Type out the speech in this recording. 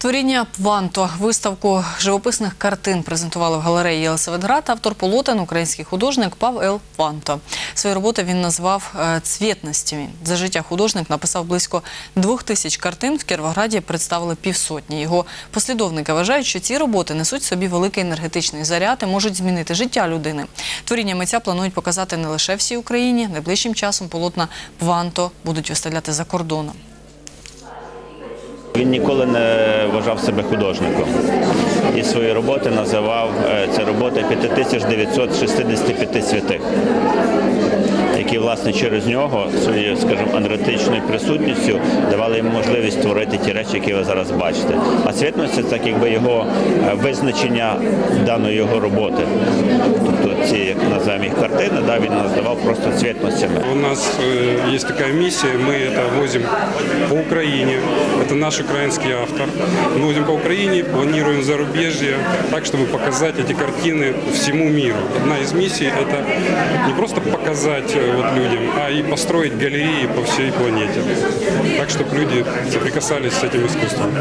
Творіння Пванто виставку живописних картин презентували в галереї Єлисаветград. Автор полотен український художник Павел Пванто. Свої роботи він назвав е, цвітностями. За життя художник написав близько двох тисяч картин. В Кіровограді представили півсотні. Його послідовники вважають, що ці роботи несуть собі великий енергетичний заряд і можуть змінити життя людини. Творіння митця планують показати не лише всій Україні. Найближчим часом полотна Пванто будуть виставляти за кордоном. Він ніколи не вважав себе художником. І свої роботи називав е, це роботи 5965 святих, які власне через нього своєю, скажімо, енергетичною присутністю давали йому можливість створити ті речі, які ви зараз бачите. А світність це так якби його е, визначення даної його роботи. Тобто ці, як називаємо їх картини, да, він називав просто цвітностями. У нас э, есть такая миссия, мы это возим по Украине. Это наш украинский автор. Мы возим по Украине, планируем зарубежье, так, чтобы показать эти картины всему миру. Одна из миссий – это не просто показать э, вот людям, а и построить галереи по всей планете. Так, чтобы люди соприкасались с этим искусством.